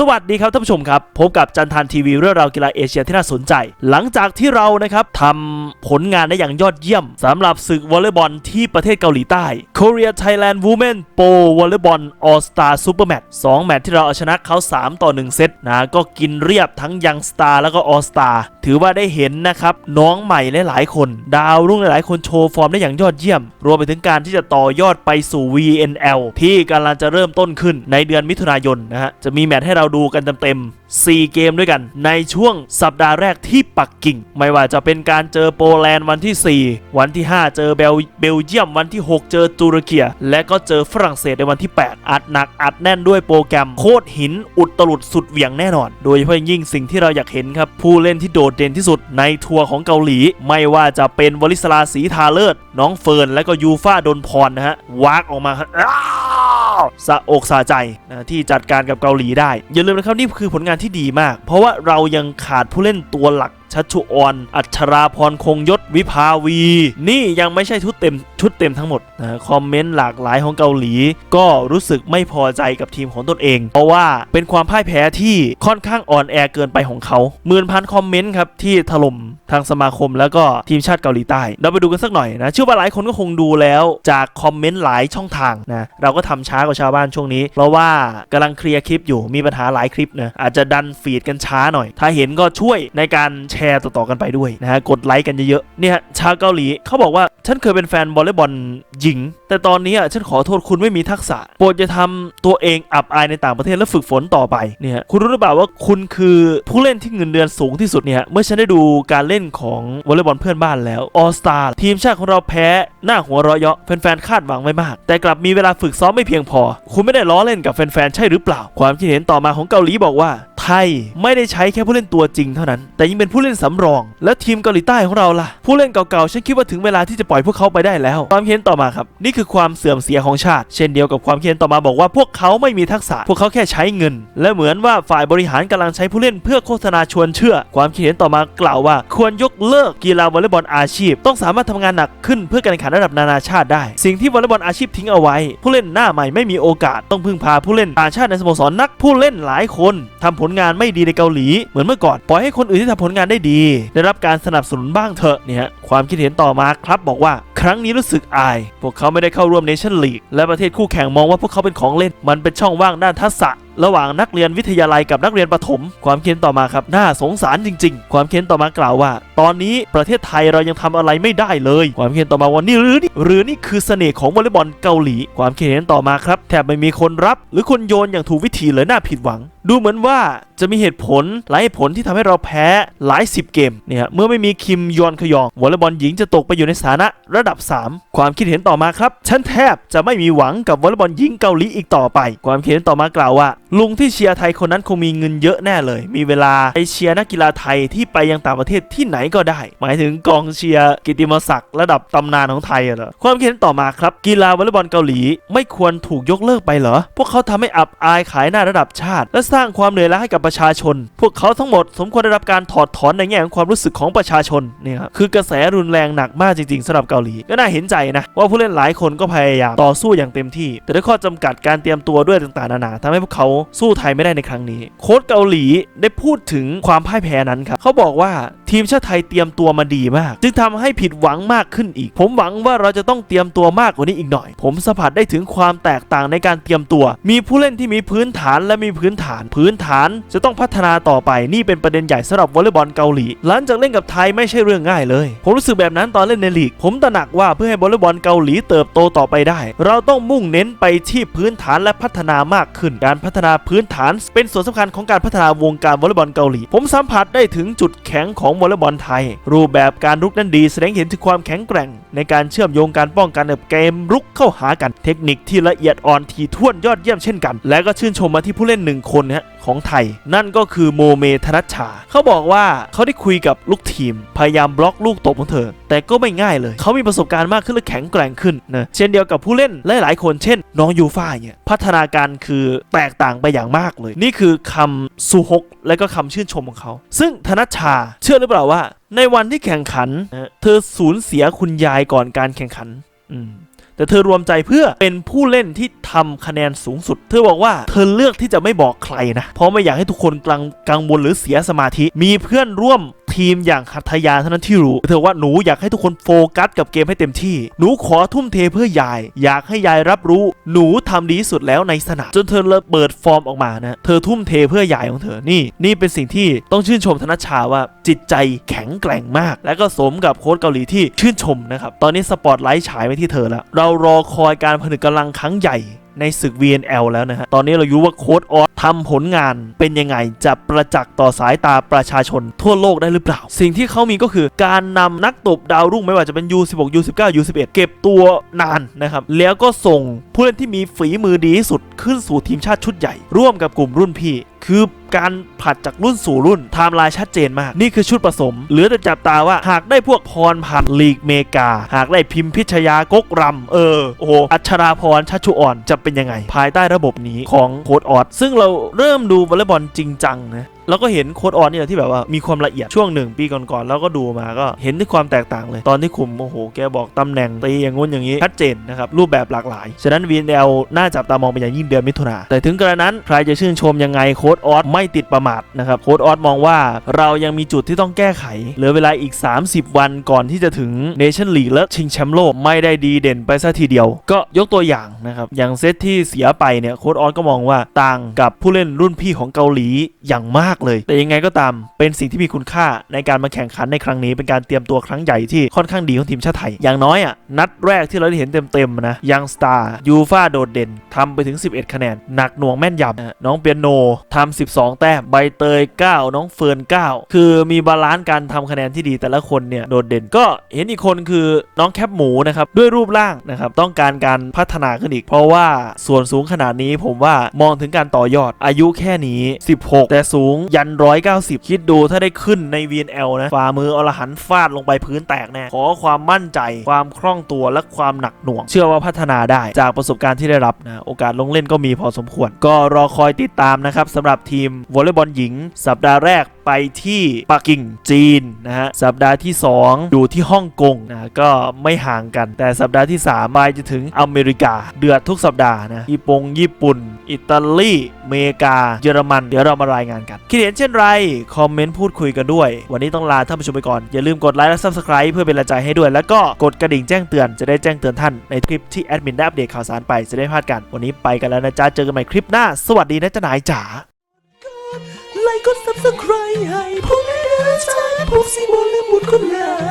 สวัสดีครับท่านผู้ชมครับ พบกับจันทานทีวีเรื่องราวกีฬาเอเชียที่น่าสนใจ หลังจากที่เรานะครับทำผลงานได้อย่างยอดเยี่ยมสำหรับศึกวอลเลย์บอลที่ประเทศเกาหลีใต้ Korea Thailand Women Pro Volleyball All Star Super Match 2แมตช์ที่เราเอาชนะเขา 3 ต่อ 1 เซตนะก็กินเรียบทั้งยังสตาร์แล้วก็ออสตาร์ถือว่าได้เห็นนะครับ น้องใหม่หลายๆคน ดาวรุ่งหลายๆคนโชว์ฟอร์มได้อย่างยอดเยี่ยม รวมไปถึงการที่จะต่อยอดไปสู่ VNL ที่กำลังจะเริ่มต้นขึ้นในเดือนมิถุนายนนะฮะจะมีแมตช์ให้เราดูกันเต็มๆ4 เกมด้วยกัน ในช่วงสัปดาห์แรกที่ปักกิ่ง ไม่ว่าจะเป็นการเจอโปแลนด์วันที่ 4 วันที่ 5 เจอเบลเบลเยียมวันที่ 6 เจอตุรกีและก็เจอฝรั่งเศสในวันที่ 8 อัดหนักอัดแน่นด้วยโปรแกรมโคตรหินอุดตลุดสุดเหวี่ยงแน่นอน โดยเฉพาะอย่างยิ่งสิ่งที่เราอยากเห็นครับผู้เล่นที่โดดเด่นที่สุดในทัวร์ของเกาหลี ไม่ว่าจะเป็นวลิสลาสีทาเลิศน้องเฟิร์นและก็ยูฟ่าดนพรนะฮะวากออกมาครับอ้า สะอกสะใจนะที่จัดการกับเกาหลีได้ อย่าลืมนะครับนี่คือผลงานที่ดีมาก เพราะว่าเรายังขาดผู้เล่นตัวหลัก ชัชชุออนอัชราพรคงยศวิภาวี นี่ยังไม่ใช่ชุดเต็มชุดเต็มทั้งหมดนะคอมเมนต์หลากหลายของเกาหลี ก็รู้สึกไม่พอใจกับทีมของตนเอง เพราะว่าเป็นความพ่ายแพ้ที่ค่อนข้างอ่อนแอเกินไปของเขาหมื่นพันคอมเมนต์ครับที่ถล่มทางสมาคมแล้วก็ทีมชาติเกาหลีใต้ เราไปดูกันสักหน่อยนะเชื่อว่าหลายคนก็คงดูแล้วจากคอมเมนต์หลายช่องทางนะเราก็ทำช้ากว่าชาวบ้านช่วงนี้ เพราะว่ากำลังเคลียร์คลิปอยู่มีปัญหาหลายคลิปนะอาจจะดันฟีดกันช้าหน่อย ถ้าเห็นก็ช่วยในการแชร์ต่อๆกันไปด้วยนะฮะกดไลค์กันเยอะๆเนี่ยชาวเกาหลีเขาบอกว่าฉันเคยเป็นแฟนวอลเลย์บอลหญิง แต่ตอนนี้อะฉันขอโทษคุณไม่มีทักษะโปรดจะทำตัวเองอับอายในต่างประเทศและฝึกฝนต่อไปเนี่ยคุณรู้หรือเปล่าว่าคุณคือผู้เล่นที่เงินเดือนสูงที่สุดเนี่ยเมื่อฉันได้ดูการเล่นของวอลเลย์บอลเพื่อนบ้านแล้วออสตาทีมชาติของเราแพ้หน้าหัวเราะเยาะแฟนๆคาดหวังไว้มาก แต่กลับมีเวลาฝึกซ้อมไม่เพียงพอ คุณไม่ได้ล้อเล่นกับแฟนๆใช่หรือเปล่า ความคิดเห็นต่อมาของเกาหลีบอกว่า ทยไม่ได้ใช้แค่ผู้เล่นตัวจริงเท่านั้น แต่ยังเป็นผู้เล่นสำรอง และทีมเกาหลีใต้ของเราล่ะ ผู้เล่นเก่าๆ ฉันคิดว่าถึงเวลาที่จะปล่อยพวกเขาไปได้แล้ว ความคิดเห็นต่อมาครับ นี่คือความเสื่อมเสียของชาติ เช่นเดียวกับความคิดเห็นต่อมาบอกว่าพวกเขาไม่มีทักษะ พวกเขาแค่ใช้เงิน และเหมือนว่าฝ่ายบริหารกำลังใช้ผู้เล่นเพื่อโฆษณาชวนเชื่อ ความคิดเห็นต่อมากล่าวว่า ควรยกเลิกกีฬาวอลเลย์บอลอาชีพ ต้องสามารถทำงานหนักขึ้นเพื่อการแข่งขันระดับนานาชาติได้ สิ่งที่วอลเลย์บอลอาชีพทิ้งเอาไว้ ผู้เล่นหน้าใหม่ไม่มีโอกาสต้องพึ่งพาผู้เล่นต่างชาติในสโมสรนักผู้เล่นหลายคนทำผลงานไม่ดีในเกาหลีเหมือนเมื่อก่อนปล่อยให้คนอื่นที่ทำผลงานได้ดี ได้รับการสนับสนุนบ้างเถอะเนี่ยความคิดเห็นต่อมาครับบอกว่าครั้งนี้รู้สึกอาย พวกเขาไม่ได้เข้าร่วมเนชั่นลีกและประเทศคู่แข่งมองว่าพวกเขาเป็นของเล่น มันเป็นช่องว่างด้านทักษะระหว่างนักเรียนวิทยาลัยกับนักเรียนประถม ความเขียนต่อมาครับ น่าสงสารจริง ๆ ความเขียนต่อมากล่าวว่า ตอนนี้ประเทศไทยเรายังทำอะไรไม่ได้เลย ความเขียนต่อมาว่านี่หรือนี่หรือนี่คือเสน่ห์ของวอลเลย์บอลเกาหลี ความเขียนต่อมาครับแทบไม่มีคนรับ หรือคนโยนอย่างถูกวิธีเลยน่าผิดหวัง ดูเหมือนว่า จะมีเหตุผลหลายเหตุผลที่ทำให้เราแพ้หลายสิบเกมเนี่ยเมื่อไม่มีคิมยอนขยองวอลเลย์บอลหญิงจะตกไปอยู่ในสถานะระดับ 3 ความคิดเห็นต่อมาครับฉันแทบจะไม่มีหวังกับวอลเลย์บอลหญิงเกาหลีอีกต่อไป ความคิดเห็นต่อมากล่าวว่า ลุงที่เชียร์ไทยคนนั้นคงมีเงินเยอะแน่เลย มีเวลาไปเชียร์นักกีฬาไทยที่ไปยังต่างประเทศที่ไหนก็ได้ หมายถึงกองเชียร์กิติมศักดิ์ระดับตำนานของไทยเหรอความคิดเห็นต่อมาครับกีฬาวอลเลย์บอลเกาหลีไม่ควรถูกยกเลิกไปเหรอพวกเขาทำให้อับอายขายหน้าระดับชาติ และสร้างความเหนื่อยล้าให้กับประชาชน พวกเขาทั้งหมดสมควรได้รับการถอดถอนในแง่ของความรู้สึกของประชาชนเนี่ยครับคือกระแสรุนแรงหนักมากจริงๆสำหรับเกาหลีก็น่าเห็นใจนะว่าผู้เล่นหลายคนก็พยายามต่อสู้อย่างเต็มที่ แต่ด้วยข้อจำกัดการเตรียมตัวด้วยต่างๆนานาทำให้พวกเขาสู้ไทยไม่ได้ในครั้งนี้ โค้ชเกาหลีได้พูดถึงความพ่ายแพ้นั้นครับเขาบอกว่าทีมชาติไทยเตรียมตัวมาดีมาก จึงทำให้ผิดหวังมากขึ้นอีก ผมหวังว่าเราจะต้องเตรียมตัวมากกว่านี้อีกหน่อย ผมสัมผัสได้ถึงความแตกต่างในการเตรียมตัว มีผู้เล่นที่มีพื้นฐานและมีพื้นฐาน พื้นฐานจะต้องพัฒนาต่อไปนี่เป็นประเด็นใหญ่สำหรับวอลเลย์บอลเกาหลีหลังจากเล่นกับไทยไม่ใช่เรื่องง่ายเลย ผมรู้สึกแบบนั้นตอนเล่นในลีก ผมตระหนักว่าเพื่อให้วอลเลย์บอลเกาหลีเติบโตต่อไปได้ เราต้องมุ่งเน้นไปที่พื้นฐานและพัฒนามากขึ้น การพัฒนาพื้นฐาน เป็นส่วนสำคัญของการพัฒนาวงการวอลเลย์บอลเกาหลี ผมสัมผัสได้ถึงจุดแข็งของวอลเลย์บอลไทย รูปแบบการรุกนั้นดีแสดงเห็นถึงความแข็งแกร่งในการเชื่อมโยงการป้องกันกับเกมรุกเข้าหากันเทคนิคที่ละเอียดอ่อนทีท่วนยอดเยี่ยมเช่นกัน และก็ชื่นชมมาที่ผู้เล่นหนึ่งคนนะฮะของไทย นั่นก็คือโมเมธนัชชา เขาบอกว่าเขาได้คุยกับลูกทีม พยายามบล็อกลูกตบของเธอ แต่ก็ไม่ง่ายเลย เขามีประสบการณ์มากขึ้นและแข็งแกร่งขึ้นนะเช่นเดียวกับผู้เล่นหลายๆ คนเช่น น้องยูฟ่าเนี่ยพัฒนาการคือแตกต่างไปอย่างมากเลย นี่คือคำสุฮกและก็คำชื่นชมของเขา ซึ่งธนัชชาเชื่อหรือเปล่าว่า ในวันที่แข่งขัน เธอสูญเสียคุณยายก่อนการแข่งขันแต่เธอรวมใจเพื่อเป็นผู้เล่นที่ทำคะแนนสูงสุด เธอบอกว่าเธอเลือกที่จะไม่บอกใครนะ เพราะไม่อยากให้ทุกคนกังกังวลหรือเสียสมาธิ มีเพื่อนร่วมทีมอย่างหัตยาเท่านั้นที่รู้ เธอว่าหนูอยากให้ทุกคนโฟกัสกับเกมให้เต็มที่ หนูขอทุ่มเทเพื่อยาย อยากให้ยายรับรู้ หนูทำดีสุดแล้วในสนามจนเธอเลิเปิดฟอร์มออกมานะ เธอทุ่มเทเพื่อยายของเธอ นี่ นี่เป็นสิ่งที่ต้องชื่นชมธนชชาว่าจิตใจแข็งแกร่งมาก และก็สมกับโค้ชเกาหลีที่ชื่นชมนะครับ ตอนนี้สปอตไลท์ฉายไปที่เธอแล้ว เรารอคอยการผนึกกำลังครั้งใหญ่ ในศึก VNL แล้วนะฮะ ตอนนี้เรารู้ว่าโค้ดออสทำผลงานเป็นยังไง จะประจักษ์ต่อสายตาประชาชนทั่วโลกได้หรือเปล่า สิ่งที่เขามีก็คือการนำนักตบดาวรุ่งไม่ว่าจะเป็น U16 U19 U11 เก็บตัวนานนะครับ แล้วก็ส่งผู้เล่นที่มีฝีมือดีที่สุดขึ้นสู่ทีมชาติชุดใหญ่ ร่วมกับกลุ่มรุ่นพี่คือการผัดจากรุ่นสู่รุ่นไทม์ไลน์ชัดเจนมาก นี่คือชุดผสม เหลือแต่จับตาว่าหากได้พวกพรผัดลีกเมกา หากได้พิมพิชยากกรำเออ โอ้โห อัชราพรชัชชุอ่อนจะเป็นยังไง ภายใต้ระบบนี้ของโค้ดออดซึ่งเราเริ่มดูวอลเลย์บอลจริงจังนะ แล้วก็เห็นโค้ดออนเนี่ยที่แบบว่ามีความละเอียดช่วงหนึ่งปีก่อนๆแล้วก็ดูมาก็เห็นถึงความแตกต่างเลย ตอนที่คุมโอ้โหแกบอกตำแหน่งตีอย่างงู้นอย่างนี้ชัดเจนนะครับรูปแบบหลากหลาย ฉะนั้น VNL น่าจับตามองเป็นอย่างยิ่งเดือนมิถุนาแต่ถึงกระนั้นใครจะชื่นชมยังไงโค้ดออสไม่ติดประมาทนะครับโค้ดออสมองว่าเรายังมีจุดที่ต้องแก้ไขเหลือเวลาอีก 30 วันก่อนที่จะถึงเนชั่นลีกและชิงแชมป์โลกไม่ได้ดีเด่นไปซะทีเดียว ก็ยกตัวอย่างนะครับอย่างเซตที่เสียไปเนี่ยโค้ดออสก็มองว่าต่างกับผู้เล่นรุ่นพี่ของเกาหลีอย่างมากเลย แต่ยังไงก็ตาม เป็นสิ่งที่มีคุณค่าในการมาแข่งขันในครั้งนี้ เป็นการเตรียมตัวครั้งใหญ่ที่ค่อนข้างดีของทีมชาติไทย อย่างน้อยอะนัดแรกที่เราได้เห็นเต็มๆนะยังสตาร์ยูฟาโดดเด่นทำไปถึง 11 คะแนน หนักหน่วงแม่นยำน้องเปียโนทำ12 แต้มใบเตย 9 น้องเฟิร์น 9 คือมีบาลานซ์การทำคะแนนที่ดีแต่ละคนเนี่ยโดดเด่นก็เห็นอีกคนคือน้องแคปหมูนะครับด้วยรูปร่างนะครับต้องการการพัฒนาขึ้นอีก เพราะว่าส่วนสูงขนาดนี้ผมว่ามองถึงการต่อยอดอายุแค่นี้ 16 แต่สูงยัน190คิดดูถ้าได้ขึ้นใน VNL นะฝ่ามืออรหันฟาดลงไปพื้นแตกแน่ขอความมั่นใจ ความคล่องตัวและความหนักหน่วง เชื่อว่าพัฒนาได้จากประสบการณ์ที่ได้รับนะโอกาสลงเล่นก็มีพอสมควร ก็รอคอยติดตามนะครับสำหรับทีมวอลเลย์บอลหญิง สัปดาห์แรก ไปที่ปักกิ่งจีนนะฮะสัปดาห์ที่ 2 อยู่ที่ฮ่องกงนะก็ไม่ห่างกัน แต่สัปดาห์ที่3ไปจะถึงอเมริกา เดือดทุกสัปดาห์นะญี่ปุ่งญี่ปุ่น อิตาลีเมกา เยอรมัน เดี๋ยวเรามารายงานกัน คิดเห็นเช่นไร คอมเมนต์พูดคุยกันด้วย วันนี้ต้องลาท่านผู้ชมไปก่อน อย่าลืมกดไลค์และ Subscribe เพื่อเป็นกำลังใจให้ด้วย แล้วก็กดกระดิ่งแจ้งเตือนจะได้แจ้งเตือนท่านในคลิปที่แอดมินได้อัปเดตข่าวสารไปจะได้พลาดกัน วันนี้ไปกันแล้วนะจ๊ะเจอกันใหม่คลิปหน้า สวัสดีนะจ๊ะนายจ๋า ไลค์กด subscribe ให้ผมด้วยนะจ๊ะผมสิบอลและหมุดคนแรก